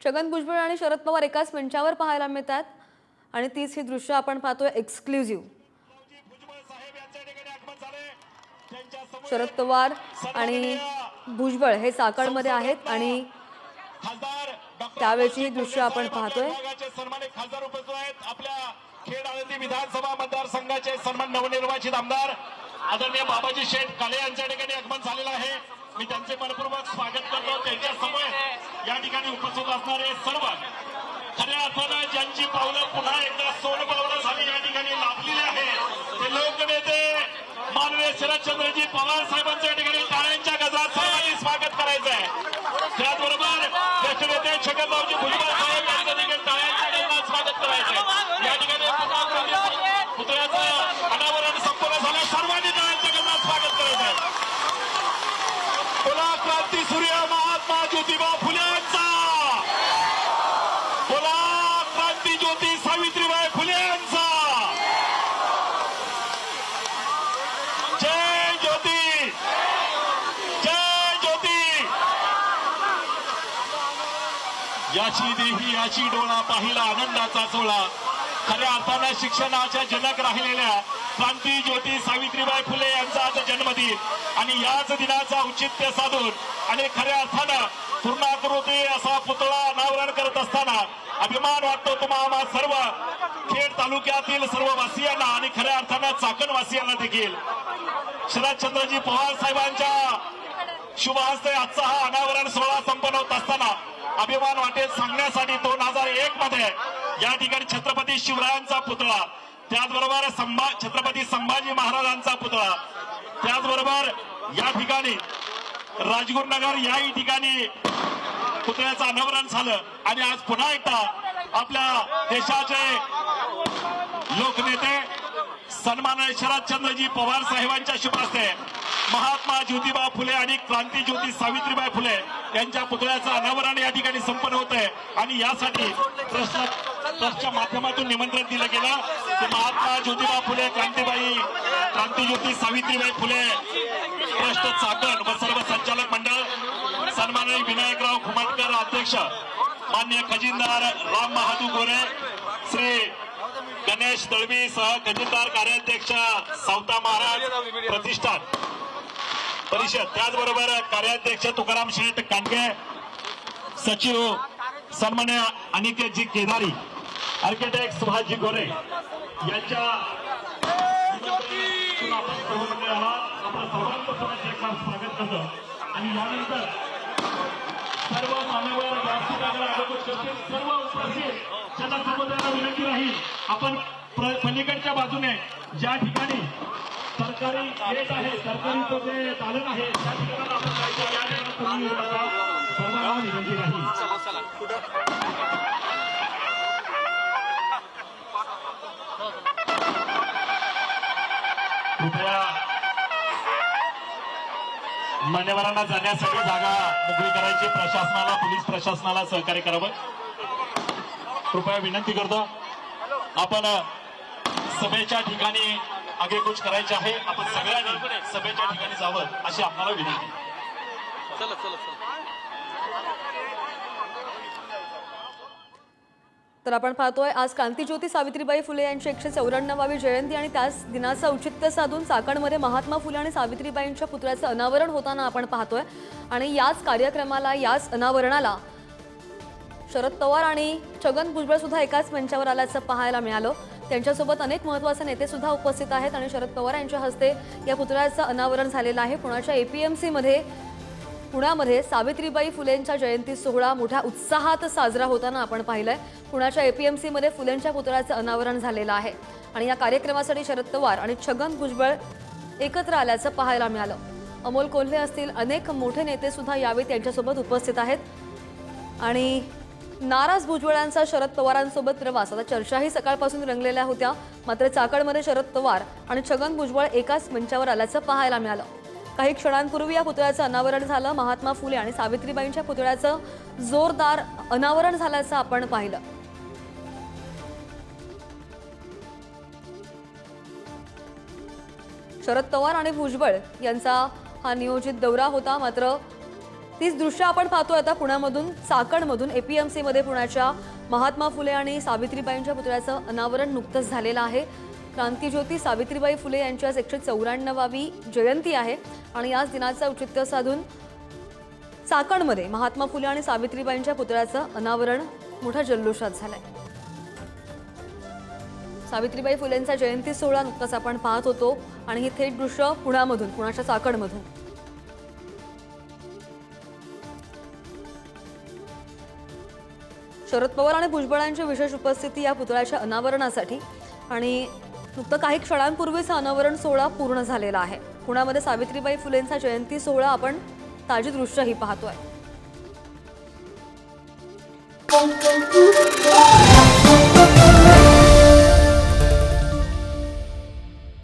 छगन भुजबळ आणि शरद पवार एकाच मंचावर पाहायला मिळतात. आणि तीच ही दृश्य आपण पाहतोय एक्सक्लुझिव्ह शरद पवार आणि भुजबळ हे चाकणमध्ये आहेत आणि त्यावेळची ही दृश्य आपण पाहतोय. खासदार उपस्थित आहेत. आपल्या खेड आळंदी विधानसभा मतदारसंघाचे सन्मान नवनिर्वाचित आमदार आदरणीय बाबाजी शेठ काळे यांच्या ठिकाणी आगमन झालेलं आहे. मी त्यांचे मनपूर्वक स्वागत करतो. त्यांच्यासमोर या ठिकाणी उपस्थित असणारे सर्व खऱ्या अर्थानं ज्यांची पावलं पुन्हा एकदा सोन पावलं झाली या ठिकाणी लाभलेली आहे ते लोकनेते माननीय शरदचंद्रजी पवार साहेबांच्या ठिकाणी टाळ्यांच्या गजरात सर्वांनी स्वागत करायचं आहे त्याचबरोबर ज्येष्ठ नेते छगनरावजी भुजबळ साहेब यांचं देखील टाळ्यांच्या गजरात स्वागत करायचं आहे या ठिकाणी पुतळा- पुतळ्याचं अनावरण संपूर्ण झालं सर्वांनी टाळ्यांच्या गजरात स्वागत करायचं आहे बोला क्रांती सूर्य महात्मा ज्योतिबा फुलेंचा बोला क्रांती ज्योती सावित्रीबाई फुलेंचा जय ज्योती. जय ज्योती. याची देही याची डोळा पाहिला आनंदाचा सोहळा. खऱ्या अर्थानं शिक्षणाच्या जनक राहिलेल्या क्रांती ज्योती सावित्रीबाई फुले यांचा आज जन्मदिन. आणि याच दिनाचा औचित्य साधून आणि खऱ्या अर्थानं पूर्णाकृती असा पुतळा अनावरण करत असताना अभिमान वाटतो तुम्हाला सर्व. खेड तालुक्यातील सर्व वासियांना आणि खऱ्या अर्थानं चाकण वासियांना देखील. शरदचंद्रजी पवार साहेबांच्या शुभ हस्ते आजचा हा अनावरण सोहळा संपन्न होत असताना अभिमान वाटेल सांगण्यासाठी दोन हजार एक मध्ये या ठिकाणी छत्रपती शिवरायांचा पुतळा त्याचबरोबर संभा छत्रपती संभाजी महाराजांचा पुतळा त्याचबरोबर या ठिकाणी राजगुरुनगर याही ठिकाणी पुतळ्याचं अनावरण झालं. आणि आज पुन्हा एकदा आपल्या देशाचे लोकनेते सन्मान्य शरदचंद्रजी पवार साहेबांच्या शुभ महात्मा ज्योतिबा फुले आणि क्रांती ज्योती सावित्रीबाई फुले यांच्या पुतळ्याचं अनावरण या ठिकाणी संपन्न होत आहे आणि यासाठी ट्रस्ट ट्रस्टच्या माध्यमातून निमंत्रण दिलं गेलं. की महात्मा ज्योतिबा फुले क्रांतीबाई क्रांतीज्योती सावित्रीबाई फुले ट्रस्ट चाकण व सर्व संचालक मंडळ सन्माननीय विनायकराव खुमाटकर अध्यक्ष मान्य खजिनदार राम बहादूर गोरे श्री गणेश दळवी सह खजिनदार कार्याध्यक्ष सावता महाराज प्रतिष्ठान परिषद. त्याचबरोबर कार्याध्यक्ष तुकाराम शेठ कांडगे सचिव सन्मान्य अनिकेतजी केदारी आर्किटेक्ट सुभाषजी गोरे यांच्या आपण सर्व मंडळाला आपलं सर्वांपासून एक स्वागत करतो. आणि यानंतर सर्व मान्यवर व्यासपीठाकडे आगमन करतील. सर्व उपस्थित त्यांना समुदायाला विनंती राहील. आपण पलीकडच्या बाजूने ज्या ठिकाणी सरकारी गेट आहे सरकारीचं जे दालन आहे त्या ठिकाणी आपण जायचं. या ठिकाणी सर्वांना विनंती राहील. कृपया मान्यवरांना जाण्यासाठी जागा मोकळी करायची. प्रशासनाला पोलीस प्रशासनाला सहकार्य करावं. कृपया विनंती करतो. आपण सभेच्या ठिकाणी आगेकूच करायचे आहे. आपण सगळ्यांनी सभेच्या ठिकाणी जावं अशी आपल्याला विनंती. चला चला चला. तर आपण पाहतोय आज क्रांतीज्योती सावित्रीबाई फुले यांची एकशे चौऱ्याण्णवावी जयंती आणि त्याच दिनाचं औचित्य साधून चाकणमध्ये महात्मा फुले आणि सावित्रीबाईंच्या पुतळ्याचं अनावरण होताना आपण पाहतोय. आणि याच कार्यक्रमाला याच अनावरणाला शरद पवार आणि छगन भुजबळ सुद्धा एकाच मंचावर आल्याचं पाहायला मिळालं. त्यांच्यासोबत अनेक महत्त्वाचे नेते सुद्धा उपस्थित आहेत आणि शरद पवार यांच्या हस्ते या पुतळ्याचं अनावरण झालेलं आहे. पुण्याच्या सीमध्ये पुण्यामध्ये सावित्रीबाई फुलेंच्या जयंती सोहळा मोठ्या उत्साहात साजरा होताना आपण पाहिलंय. पुण्याच्या एपीएमसीमध्ये फुलेंच्या पुतळ्याचं अनावरण झालेलं आहे. आणि या कार्यक्रमासाठी शरद पवार आणि छगन भुजबळ एकत्र आल्याचं पाहायला मिळालं. अमोल कोल्हे असतील अनेक मोठे नेते सुद्धा यावेळी त्यांच्यासोबत उपस्थित आहेत. आणि नाराज भुजबळांचा शरद पवारांसोबत प्रवास. आता चर्चाही सकाळपासून रंगलेल्या होत्या. मात्र चाकणमध्ये शरद पवार आणि छगन भुजबळ एकाच मंचावर आल्याचं पाहायला मिळालं. काही क्षणांपूर्वी या पुतळ्याचं अनावरण झालं. महात्मा फुले आणि सावित्रीबाईंच्या पुतळ्याचं जोरदार अनावरण झाल्याचं आपण पाहिलं. शरद पवार आणि भुजबळ यांचा हा नियोजित दौरा होता. मात्र तीच दृश्य आपण पाहतोय आता पुण्यामधून चाकणमधून एपीएमसी मध्ये पुण्याच्या महात्मा फुले आणि सावित्रीबाईंच्या पुतळ्याचं अनावरण नुकतंच झालेलं आहे. क्रांतीज्योती सावित्रीबाई फुले यांची आज एकशे चौऱ्याण्णवावी जयंती आहे. आणि याच दिनाचं औचित्य साधून चाकणमध्ये महात्मा फुले आणि सावित्रीबाईंच्या पुतळ्याचं अनावरण मोठ्या जल्लोषात झालंय. सावित्रीबाई फुलेंचा जयंती सोहळा नुकताच आपण पाहत होतो आणि ही थेट दृश्य पुण्यामधून पुण्याच्या चाकणमधून. शरद पवार आणि भुजबळांची विशेष उपस्थिती या पुतळ्याच्या अनावरणासाठी. आणि नुकतं काही क्षणांपूर्वीच हा अनावरण सोहळा पूर्ण झालेला आहे. पुण्यामध्ये सावित्रीबाई फुलेंचा जयंती सोहळा आपण ताजी दृश्यही पाहतोय.